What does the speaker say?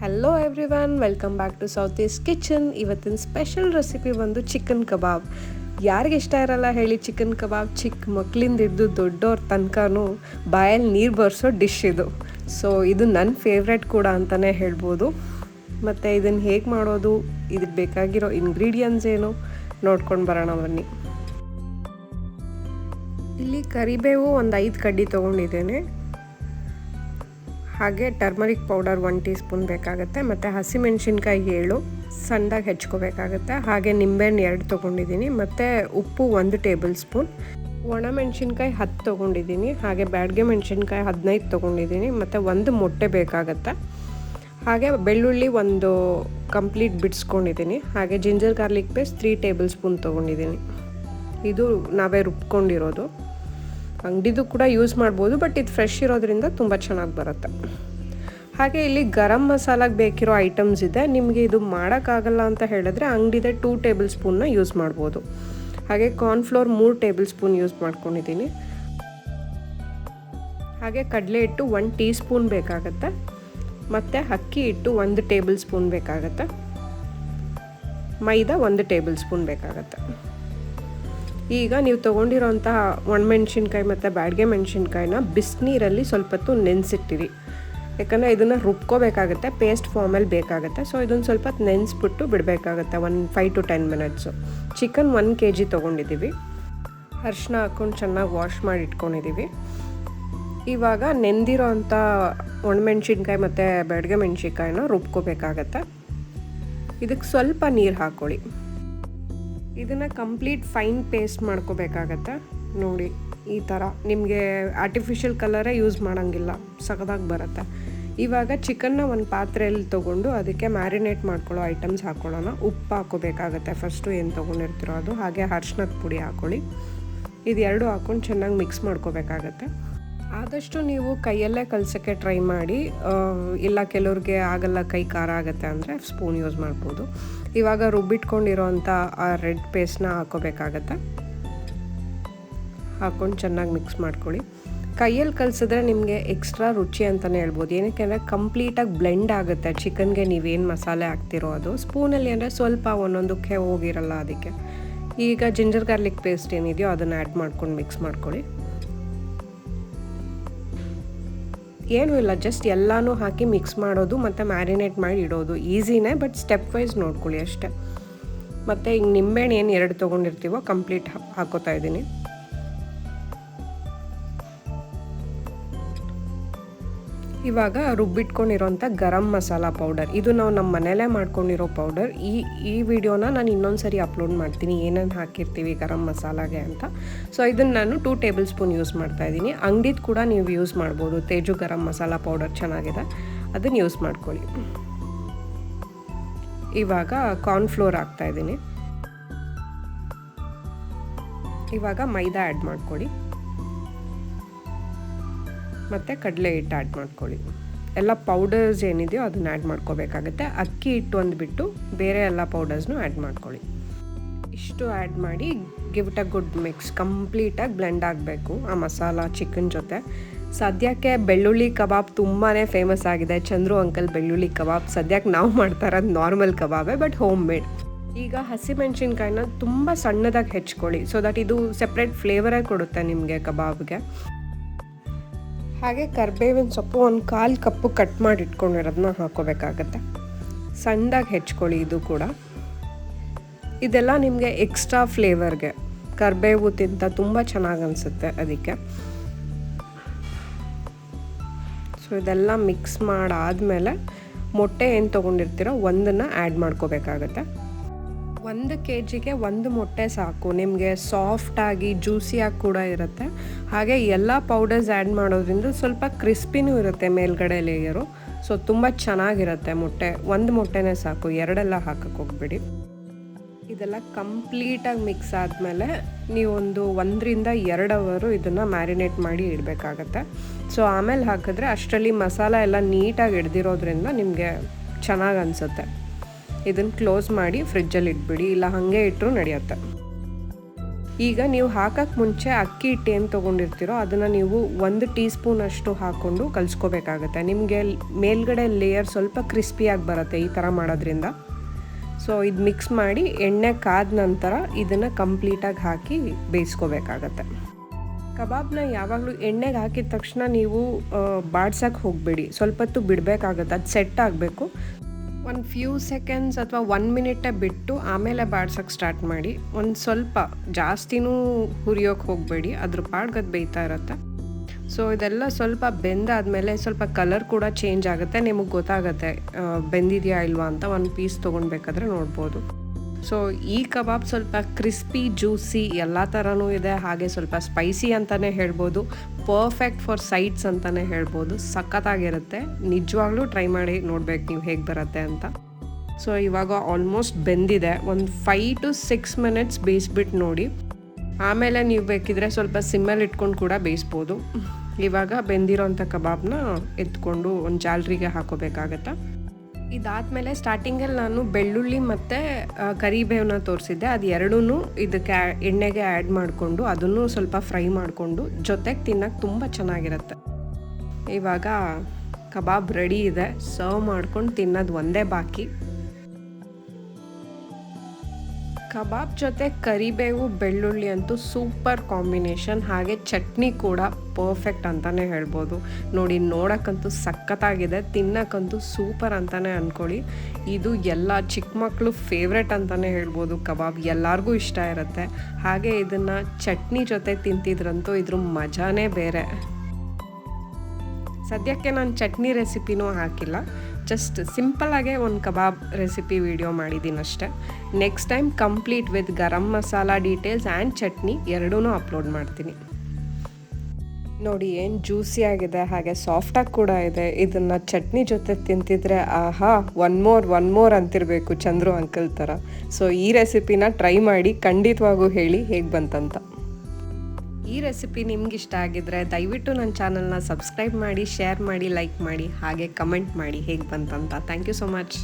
Hello everyone welcome back to south east kitchen ಇವತ್ತಿನ special recipe ಬಂದು chicken ಕಬಾಬ್ ಯಾರಿಗೆ ಇಷ್ಟ ಇರಲ್ಲ ಹೇಳಿ ಚಿಕನ್ ಕಬಾಬ್ ಚಿಕ್ಕ ಮಕ್ಕಳಿಂದ ಇದ್ದು ದೊಡ್ಡವ್ರ ತನಕನೂ ಬಾಯಲ್ಲಿ ನೀರು ಬರ್ಸೋ ಡಿಶ್ ಇದು. ಸೊ ಇದು ನನ್ನ ಫೇವ್ರೆಟ್ ಕೂಡ ಅಂತಲೇ ಹೇಳ್ಬೋದು. ಮತ್ತು ಇದನ್ನು ಹೇಗೆ ಮಾಡೋದು ಇದಕ್ಕೆ ಬೇಕಾಗಿರೋ ಇಂಗ್ರೀಡಿಯನ್ಸ್ ಏನು, ನೋಡ್ಕೊಂಡು ಬರೋಣ ಬನ್ನಿ. ಇಲ್ಲಿ ಕರಿಬೇವು ಒಂದು ಐದು ಕಡ್ಡಿ ತೊಗೊಂಡಿದ್ದೇನೆ. ಹಾಗೆ turmeric powder one teaspoon ಬೇಕಾಗುತ್ತೆ, ಮತ್ತು ಹಸಿಮೆಣ್ಸಿನ್ಕಾಯಿ ಏಳು ಸಣ್ಣದಾಗಿ ಹೆಚ್ಕೋಬೇಕಾಗುತ್ತೆ. ಹಾಗೆ ನಿಂಬೆಹಣ್ಣು ಎರಡು ತೊಗೊಂಡಿದ್ದೀನಿ, ಮತ್ತು ಉಪ್ಪು ಒಂದು ಟೇಬಲ್ ಸ್ಪೂನ್. ಒಣಮೆಣ್ಸಿನ್ಕಾಯಿ ಹತ್ತು ತೊಗೊಂಡಿದ್ದೀನಿ, ಹಾಗೆ ಬ್ಯಾಡ್ಗೆ ಮೆಣಸಿನ್ಕಾಯಿ ಹದಿನೈದು ತೊಗೊಂಡಿದ್ದೀನಿ, ಮತ್ತು ಒಂದು ಮೊಟ್ಟೆ ಬೇಕಾಗುತ್ತೆ. ಹಾಗೆ ಬೆಳ್ಳುಳ್ಳಿ ಒಂದು ಕಂಪ್ಲೀಟ್ ಬಿಡಿಸ್ಕೊಂಡಿದ್ದೀನಿ, ಹಾಗೆ ginger garlic paste three tablespoon ತೊಗೊಂಡಿದ್ದೀನಿ. ಇದು ನಾವೇ ರುಬ್ಕೊಂಡಿರೋದು. ಅಂಗಡಿದು ಕೂಡ ಯೂಸ್ ಮಾಡ್ಬೋದು ಬಟ್ ಇದು ಫ್ರೆಶ್ ಇರೋದ್ರಿಂದ ತುಂಬ ಚೆನ್ನಾಗಿ ಬರುತ್ತೆ. ಹಾಗೆ ಇಲ್ಲಿ ಗರಂ ಮಸಾಲಾಗೆ ಬೇಕಿರೋ ಐಟಮ್ಸ್ ಇದೆ. ನಿಮಗೆ ಇದು ಮಾಡೋಕ್ಕಾಗಲ್ಲ ಅಂತ ಹೇಳಿದ್ರೆ ಅಂಗಡಿದೆ ಟೂ ಟೇಬಲ್ ಸ್ಪೂನ್ನ ಯೂಸ್ ಮಾಡ್ಬೋದು. ಹಾಗೆ ಕಾರ್ನ್ಫ್ಲೋರ್ ಮೂರು ಟೇಬಲ್ ಸ್ಪೂನ್ ಯೂಸ್ ಮಾಡ್ಕೊಂಡಿದ್ದೀನಿ. ಹಾಗೆ ಕಡಲೆ ಹಿಟ್ಟು ಒನ್ ಟೀ ಸ್ಪೂನ್ ಬೇಕಾಗತ್ತೆ. ಮತ್ತು ಅಕ್ಕಿ ಹಿಟ್ಟು ಒಂದು ಟೇಬಲ್ ಸ್ಪೂನ್ ಬೇಕಾಗತ್ತೆ. ಮೈದಾ ಒಂದು ಟೇಬಲ್ ಸ್ಪೂನ್ ಬೇಕಾಗತ್ತೆ. ಈಗ ನೀವು ತೊಗೊಂಡಿರೋಂತಹ ಒಣಮೆಣ್ಸಿನ್ಕಾಯಿ ಮತ್ತು ಬ್ಯಾಡ್ಗೆ ಮೆಣಸಿನ್ಕಾಯಿನ ಬಿಸಿನೀರಲ್ಲಿ ಸ್ವಲ್ಪ ಹೊತ್ತು ನೆನೆಸಿಟ್ಟಿರಿ. ಯಾಕಂದರೆ ಇದನ್ನು ರುಬ್ಕೋಬೇಕಾಗುತ್ತೆ, ಪೇಸ್ಟ್ ಫಾರ್ಮಲ್ಲಿ ಬೇಕಾಗುತ್ತೆ. ಸೊ ಇದನ್ನು ಸ್ವಲ್ಪ ನೆನೆಸ್ಬಿಟ್ಟು ಬಿಡಬೇಕಾಗತ್ತೆ one five to ten minutes chicken one K G ತೊಗೊಂಡಿದ್ದೀವಿ ಅರಿಶಿನ ಹಾಕ್ಕೊಂಡು ಚೆನ್ನಾಗಿ ವಾಶ್ ಮಾಡಿ ಇಟ್ಕೊಂಡಿದ್ದೀವಿ ಇವಾಗ ನೆಂದಿರೋ ಅಂಥ ಒಣಮೆಣ್ಸಿನ್ಕಾಯಿ ಮತ್ತು ಬೆಡ್ಗೆ ಮೆಣಸಿನ್ಕಾಯಿನ ರುಬ್ಕೋಬೇಕಾಗತ್ತೆ. ಇದಕ್ಕೆ ಸ್ವಲ್ಪ ನೀರು ಹಾಕ್ಕೊಳ್ಳಿ ಇದನ್ನು ಕಂಪ್ಲೀಟ್ ಫೈನ್ ಪೇಸ್ಟ್ ಮಾಡ್ಕೋಬೇಕಾಗತ್ತೆ. ನೋಡಿ, ಈ ಥರ ನಿಮಗೆ ಆರ್ಟಿಫಿಷಿಯಲ್ ಕಲರೇ ಯೂಸ್ ಮಾಡೋಂಗಿಲ್ಲ. ಸಖದಾಗಿ ಬರುತ್ತೆ. ಇವಾಗ ಚಿಕನ್ನ ಒಂದು ಪಾತ್ರೆಯಲ್ಲಿ ತೊಗೊಂಡು ಅದಕ್ಕೆ ಮ್ಯಾರಿನೇಟ್ ಮಾಡ್ಕೊಳ್ಳೋ ಐಟಮ್ಸ್ ಹಾಕ್ಕೊಳ್ಳೋಣ ಉಪ್ಪು ಹಾಕೋಬೇಕಾಗತ್ತೆ ಫಸ್ಟು ಏನು ತೊಗೊಂಡಿರ್ತಿರೋ ಅದು. ಹಾಗೆ ಅರ್ಶಿನದ ಪುಡಿ ಹಾಕ್ಕೊಳ್ಳಿ ಇದೆರಡು ಹಾಕ್ಕೊಂಡು ಚೆನ್ನಾಗಿ ಮಿಕ್ಸ್ ಮಾಡ್ಕೋಬೇಕಾಗತ್ತೆ. ಆದಷ್ಟು ನೀವು ಕೈಯಲ್ಲೇ ಕಲ್ಸೋಕ್ಕೆ ಟ್ರೈ ಮಾಡಿ ಇಲ್ಲ ಕೆಲವ್ರಿಗೆ ಆಗಲ್ಲ ಕೈ ಖಾರ ಆಗುತ್ತೆ ಅಂದರೆ ಸ್ಪೂನ್ ಯೂಸ್ ಮಾಡ್ಬೋದು. ಇವಾಗ ರುಬ್ಬಿಟ್ಕೊಂಡಿರೋಂಥ ಆ ರೆಡ್ ಪೇಸ್ಟ್ನ ಹಾಕೋಬೇಕಾಗತ್ತೆ. ಹಾಕ್ಕೊಂಡು ಚೆನ್ನಾಗಿ ಮಿಕ್ಸ್ ಮಾಡ್ಕೊಳ್ಳಿ. ಕೈಯಲ್ಲಿ ಕಲಿಸಿದ್ರೆ ನಿಮಗೆ ಎಕ್ಸ್ಟ್ರಾ ರುಚಿ ಅಂತಲೇ ಹೇಳ್ಬೋದು. ಏನಕ್ಕೆ ಅಂದರೆ ಕಂಪ್ಲೀಟಾಗಿ ಬ್ಲೆಂಡ್ ಆಗುತ್ತೆ. ಚಿಕನ್ಗೆ ನೀವೇನು ಮಸಾಲೆ ಹಾಕ್ತಿರೋ ಅದು. ಸ್ಪೂನಲ್ಲಿ ಅಂದರೆ ಸ್ವಲ್ಪ ಒಂದೊಂದಕ್ಕೆ ಹೋಗಿರಲ್ಲ ಅದಕ್ಕೆ. ಈಗ ಜಿಂಜರ್ ಗಾರ್ಲಿಕ್ ಪೇಸ್ಟ್ ಏನಿದೆಯೋ ಅದನ್ನು ಆ್ಯಡ್ ಮಾಡ್ಕೊಂಡು ಮಿಕ್ಸ್ ಮಾಡ್ಕೊಳ್ಳಿ. ಏನೂ ಇಲ್ಲ ಜಸ್ಟ್ ಎಲ್ಲನೂ ಹಾಕಿ ಮಿಕ್ಸ್ ಮಾಡೋದು ಮತ್ತು ಮ್ಯಾರಿನೇಟ್ ಮಾಡಿ ಇಡೋದು. ಈಸಿನೇ ಬಟ್ ಸ್ಟೆಪ್ ವೈಸ್ ನೋಡ್ಕೊಳ್ಳಿ ಅಷ್ಟೇ. ಮತ್ತು ಈಗ ನಿಂಬೆಹಣ್ಣು ಏನು ಎರಡು ತೊಗೊಂಡಿರ್ತೀವೋ ಕಂಪ್ಲೀಟ್ ಹಾಕೋತಾ ಇದ್ದೀನಿ. ಇವಾಗ ರುಬ್ಬಿಟ್ಕೊಂಡಿರೋಂಥ ಗರಂ ಮಸಾಲ ಪೌಡರ್. ಇದು ನಾವು ನಮ್ಮ ಮನೆಯಲ್ಲೇ ಮಾಡ್ಕೊಂಡಿರೋ ಪೌಡರ್. ಈ ಈ ವಿಡಿಯೋನ ನಾನು ಇನ್ನೊಂದು ಸರಿ ಅಪ್ಲೋಡ್ ಮಾಡ್ತೀನಿ. ಏನೇನು ಹಾಕಿರ್ತೀವಿ ಗರಂ ಮಸಾಲಾಗೆ ಅಂತ. ಸೊ ಇದನ್ನು ನಾನು ಟೂ ಟೇಬಲ್ ಸ್ಪೂನ್ ಯೂಸ್ ಮಾಡ್ತಾ ಇದ್ದೀನಿ. ಅಂಗಡಿದು ಕೂಡ ನೀವು ಯೂಸ್ ಮಾಡ್ಬೋದು. ತೇಜು ಗರಂ ಮಸಾಲ ಪೌಡರ್ ಚೆನ್ನಾಗಿದೆ. ಅದನ್ನು ಯೂಸ್ ಮಾಡ್ಕೊಳ್ಳಿ. ಇವಾಗ ಕಾರ್ನ್ಫ್ಲೋರ್ ಹಾಕ್ತಾ ಇದ್ದೀನಿ. ಇವಾಗ ಮೈದಾ ಆ್ಯಡ್ ಮಾಡ್ಕೊಳ್ಳಿ. ಮತ್ತು ಕಡಲೆ ಹಿಟ್ಟು ಆ್ಯಡ್ ಮಾಡ್ಕೊಳ್ಳಿ. ಎಲ್ಲ ಪೌಡರ್ಸ್ ಏನಿದೆಯೋ ಅದನ್ನ ಆ್ಯಡ್ ಮಾಡ್ಕೋಬೇಕಾಗುತ್ತೆ. ಅಕ್ಕಿ ಹಿಟ್ಟು ಒಂದು ಬಿಟ್ಟು ಬೇರೆ ಎಲ್ಲ ಪೌಡರ್ಸ್ನೂ ಆ್ಯಡ್ ಮಾಡ್ಕೊಳ್ಳಿ. ಇಷ್ಟು ಆ್ಯಡ್ ಮಾಡಿ give it a good mix ಕಂಪ್ಲೀಟಾಗಿ ಬ್ಲೆಂಡ್ ಆಗಬೇಕು ಆ ಮಸಾಲ ಚಿಕನ್ ಜೊತೆ. ಸದ್ಯಕ್ಕೆ ಬೆಳ್ಳುಳ್ಳಿ ಕಬಾಬ್ ತುಂಬಾ ಫೇಮಸ್ ಆಗಿದೆ. ಚಂದ್ರು ಅಂಕಲ್ ಬೆಳ್ಳುಳ್ಳಿ ಕಬಾಬ್. ಸದ್ಯಕ್ಕೆ ನಾವು ಮಾಡ್ತಾ ಇರೋದು ನಾರ್ಮಲ್ ಕಬಾಬೇ ಬಟ್ ಹೋಮ್ ಮೇಡ್ ಈಗ ಹಸಿಮೆಣ್ಸಿನ್ಕಾಯಿನ ತುಂಬ ಸಣ್ಣದಾಗಿ ಹೆಚ್ಕೊಳ್ಳಿ. ಸೊ ದಟ್ ಇದು ಸೆಪ್ರೇಟ್ ಫ್ಲೇವರೇ ಕೊಡುತ್ತೆ ನಿಮಗೆ ಕಬಾಬ್ಗೆ. ಹಾಗೆ ಕರ್ಬೇವಿನ ಸೊಪ್ಪು ಒಂದು ಕಾಲು ಕಪ್ಪು ಕಟ್ ಮಾಡಿ ಇಟ್ಕೊಂಡಿರೋದನ್ನ ಹಾಕೋಬೇಕಾಗತ್ತೆ. ಸಣ್ಣದಾಗಿ ಹೆಚ್ಕೊಳ್ಳಿ ಇದು ಕೂಡ. ಇದೆಲ್ಲ ನಿಮಗೆ ಎಕ್ಸ್ಟ್ರಾ ಫ್ಲೇವರ್ಗೆ ಕರ್ಬೇವು ತಿಂತ ತುಂಬ ಚೆನ್ನಾಗಿ ಅನಿಸುತ್ತೆ ಅದಕ್ಕೆ. ಸೊ ಇದೆಲ್ಲ ಮಿಕ್ಸ್ ಮಾಡಾದಮೇಲೆ ಮೊಟ್ಟೆ ಏನು ತೊಗೊಂಡಿರ್ತೀರೋ ಒಂದನ್ನು ಆ್ಯಡ್ ಮಾಡ್ಕೋಬೇಕಾಗತ್ತೆ. ಒಂದು ಕೆ ಜಿಗೆ ಒಂದು ಮೊಟ್ಟೆ ಸಾಕು. ನಿಮಗೆ ಸಾಫ್ಟಾಗಿ ಜ್ಯೂಸಿಯಾಗಿ ಕೂಡ ಇರುತ್ತೆ. ಹಾಗೆ ಎಲ್ಲ ಪೌಡರ್ಸ್ ಆ್ಯಡ್ ಮಾಡೋದ್ರಿಂದ ಸ್ವಲ್ಪ ಕ್ರಿಸ್ಪಿನೂ ಇರುತ್ತೆ ಮೇಲ್ಗಡೆ ಲೇಯರು ಸೊ ತುಂಬ ಚೆನ್ನಾಗಿರುತ್ತೆ ಮೊಟ್ಟೆ. ಒಂದು ಮೊಟ್ಟೆನೇ ಸಾಕು. ಎರಡೆಲ್ಲ ಹಾಕಕ್ಕೆ ಹೋಗ್ಬಿಡಿ. ಇದೆಲ್ಲ ಕಂಪ್ಲೀಟಾಗಿ ಮಿಕ್ಸ್ ಆದಮೇಲೆ ನೀವೊಂದು ಒಂದರಿಂದ ಎರಡು ಅವರು ಇದನ್ನು ಮ್ಯಾರಿನೇಟ್ ಮಾಡಿ ಇಡಬೇಕಾಗತ್ತೆ. ಸೊ ಆಮೇಲೆ ಹಾಕಿದ್ರೆ ಅಷ್ಟರಲ್ಲಿ ಮಸಾಲ ಎಲ್ಲ ನೀಟಾಗಿ ಹಿಡ್ದಿರೋದ್ರಿಂದ ನಿಮಗೆ ಚೆನ್ನಾಗಿ ಅನಿಸುತ್ತೆ. ಇದನ್ನು ಕ್ಲೋಸ್ ಮಾಡಿ ಫ್ರಿಜ್ಜಲ್ಲಿ ಇಟ್ಬಿಡಿ, ಇಲ್ಲ ಹಾಗೆ ಇಟ್ಟರು ನಡೆಯುತ್ತೆ. ಈಗ ನೀವು ಹಾಕಕ್ಕೆ ಮುಂಚೆ ಅಕ್ಕಿ ಹಿಟ್ಟು ಏನು ತೊಗೊಂಡಿರ್ತೀರೋ ಅದನ್ನು ನೀವು ಒಂದು ಟೀ ಸ್ಪೂನಷ್ಟು ಹಾಕ್ಕೊಂಡು ಕಲಿಸ್ಕೋಬೇಕಾಗತ್ತೆ. ನಿಮಗೆ ಮೇಲ್ಗಡೆ ಲೇಯರ್ ಸ್ವಲ್ಪ ಕ್ರಿಸ್ಪಿಯಾಗಿ ಬರುತ್ತೆ ಈ ಥರ ಮಾಡೋದ್ರಿಂದ. ಸೊ ಇದು ಮಿಕ್ಸ್ ಮಾಡಿ ಎಣ್ಣೆ ಕಾದ ನಂತರ ಇದನ್ನು ಕಂಪ್ಲೀಟಾಗಿ ಹಾಕಿ ಬೇಯಿಸ್ಕೋಬೇಕಾಗತ್ತೆ. ಕಬಾಬ್ನ ಯಾವಾಗಲೂ ಎಣ್ಣೆಗೆ ಹಾಕಿದ ತಕ್ಷಣ ನೀವು ಬಾಡ್ಸೋಕ್ಕೆ ಹೋಗಬೇಡಿ. ಸ್ವಲ್ಪ ಹೊತ್ತು ಬಿಡಬೇಕಾಗತ್ತೆ. ಅದು ಸೆಟ್ ಆಗಬೇಕು. ಒಂದು ಫ್ಯೂ ಸೆಕೆಂಡ್ಸ್ ಅಥವಾ ಒನ್ ಮಿನಿಟೇ ಬಿಟ್ಟು ಆಮೇಲೆ ಬಾಡ್ಸಕ್ಕೆ ಸ್ಟಾರ್ಟ್ ಮಾಡಿ. ಒಂದು ಸ್ವಲ್ಪ ಜಾಸ್ತಿನೂ ಹುರಿಯೋಕೆ ಹೋಗಬೇಡಿ. ಅದ್ರ ಪಾಡ್ಗದು ಬೇಯ್ತಾ ಇರುತ್ತೆ. ಸೊ ಇದೆಲ್ಲ ಸ್ವಲ್ಪ ಬೆಂದಾದಮೇಲೆ ಸ್ವಲ್ಪ ಕಲರ್ ಕೂಡ ಚೇಂಜ್ ಆಗುತ್ತೆ. ನಿಮಗೆ ಗೊತ್ತಾಗುತ್ತೆ ಬೆಂದಿದೆಯಾ ಇಲ್ವಾ ಅಂತ ಒಂದು ಪೀಸ್ ತೊಗೊಳ್ಬೇಕಾದ್ರೆ ನೋಡ್ಬೋದು. ಸೊ ಈ ಕಬಾಬ್ ಸ್ವಲ್ಪ ಕ್ರಿಸ್ಪಿ ಜ್ಯೂಸಿ ಎಲ್ಲ ಥರನೂ ಇದೆ. ಹಾಗೆ ಸ್ವಲ್ಪ ಸ್ಪೈಸಿ ಅಂತಲೇ ಹೇಳ್ಬೋದು. ಪರ್ಫೆಕ್ಟ್ ಫಾರ್ ಸೈಡ್ಸ್ ಅಂತಲೇ ಹೇಳ್ಬೋದು. ಸಖತ್ತಾಗಿರುತ್ತೆ. ನಿಜವಾಗ್ಲೂ ಟ್ರೈ ಮಾಡಿ ನೋಡ್ಬೇಕು ನೀವು ಹೇಗೆ ಬರುತ್ತೆ ಅಂತ. ಸೊ ಇವಾಗ ಆಲ್ಮೋಸ್ಟ್ ಬೆಂದಿದೆ. ಒಂದು ಫೈವ್ ಟು ಸಿಕ್ಸ್ ಮಿನಿಟ್ಸ್ ಬೇಯಿಸ್ಬಿಟ್ಟು ನೋಡಿ. ಆಮೇಲೆ ನೀವು ಬೇಕಿದ್ರೆ ಸ್ವಲ್ಪ ಸಿಮ್ಮಲ್ಲಿ ಇಟ್ಕೊಂಡು ಕೂಡ ಬೇಯಿಸ್ಬೋದು. ಇವಾಗ ಬೆಂದಿರೋಂಥ ಕಬಾಬ್ನ ಎತ್ಕೊಂಡು ಒಂದು ಜಾಲ್ರಿಗೆ ಹಾಕೋಬೇಕಾಗತ್ತೆ? ಇದಾದಮೇಲೆ ಸ್ಟಾರ್ಟಿಂಗಲ್ಲಿ ನಾನು ಬೆಳ್ಳುಳ್ಳಿ ಮತ್ತು ಕರಿಬೇವನ್ನ ತೋರಿಸಿದ್ದೆ. ಅದು ಎರಡೂ ಇದಕ್ಕೆ ಎಣ್ಣೆಗೆ ಆ್ಯಡ್ ಮಾಡಿಕೊಂಡು, ಅದನ್ನು ಸ್ವಲ್ಪ ಫ್ರೈ ಮಾಡಿಕೊಂಡು, ಜೊತೆಗೆ ತಿನ್ನಕ್ಕೆ ತುಂಬ ಚೆನ್ನಾಗಿರುತ್ತೆ. ಇವಾಗ ಕಬಾಬ್ ರೆಡಿ ಇದೆ. ಸರ್ವ್ ಮಾಡ್ಕೊಂಡು ತಿನ್ನೋದು ಒಂದೇ ಬಾಕಿ. ಕಬಾಬ್ ಜೊತೆ ಕರಿಬೇವು, ಬೆಳ್ಳುಳ್ಳಿ ಅಂತೂ ಸೂಪರ್ ಕಾಂಬಿನೇಷನ್. ಹಾಗೆ ಚಟ್ನಿ ಕೂಡ ಪರ್ಫೆಕ್ಟ್ ಅಂತಲೇ ಹೇಳ್ಬೋದು. ನೋಡಿ, ನೋಡೋಕ್ಕಂತೂ ಸಖತ್ತಾಗಿದೆ, ತಿನ್ನಕ್ಕಂತೂ ಸೂಪರ್ ಅಂತಲೇ ಅಂದ್ಕೊಳ್ಳಿ ಇದು ಎಲ್ಲ ಚಿಕ್ಕ ಮಕ್ಕಳು ಫೇವ್ರೆಟ್ ಅಂತಲೇ ಹೇಳ್ಬೋದು. ಕಬಾಬ್ ಎಲ್ಲರಿಗೂ ಇಷ್ಟ ಇರುತ್ತೆ. ಹಾಗೆ ಇದನ್ನು ಚಟ್ನಿ ಜೊತೆ ತಿಂತಿದ್ರಂತೂ ಇದ್ರ ಮಜಾನೇ ಬೇರೆ. ಸದ್ಯಕ್ಕೆ ನಾನು ಚಟ್ನಿ ರೆಸಿಪಿನೂ ಹಾಕಿಲ್ಲ. ಜಸ್ಟ್ ಸಿಂಪಲಾಗೆ ಒಂದು ಕಬಾಬ್ ರೆಸಿಪಿ ವಿಡಿಯೋ ಮಾಡಿದ್ದೀನಿ ಅಷ್ಟೇ. Next time complete with garam masala details and chutney ಎರಡೂ ಅಪ್ಲೋಡ್ ಮಾಡ್ತೀನಿ. ನೋಡಿ ಏನು ಜ್ಯೂಸಿಯಾಗಿದೆ ಹಾಗೆ ಸಾಫ್ಟಾಗಿ ಕೂಡ ಇದೆ. ಇದನ್ನು ಚಟ್ನಿ ಜೊತೆ ತಿಂತಿದ್ರೆ ಆಹಾ ಒನ್ ಮೋರ್ ಒನ್ ಮೋರ್ ಅಂತಿರಬೇಕು ಚಂದ್ರು ಅಂಕಲ್ ಥರ. ಸೊ ಈ ರೆಸಿಪಿನ ಟ್ರೈ ಮಾಡಿ, ಖಂಡಿತವಾಗೂ ಹೇಳಿ ಹೇಗೆ ಬಂತಂತ. ಈ ರೆಸಿಪಿ ನಿಮ್ಗೆ ಇಷ್ಟ ಆಗಿದ್ರೆ ದಯವಿಟ್ಟು ನನ್ನ ಚಾನಲ್ನ ಸಬ್ಸ್ಕ್ರೈಬ್ ಮಾಡಿ ಶೇರ್ ಮಾಡಿ ಲೈಕ್ ಮಾಡಿ, ಹಾಗೆ ಕಮೆಂಟ್ ಮಾಡಿ ಹೇಗೆ ಬಂತಂತ. Thank you so much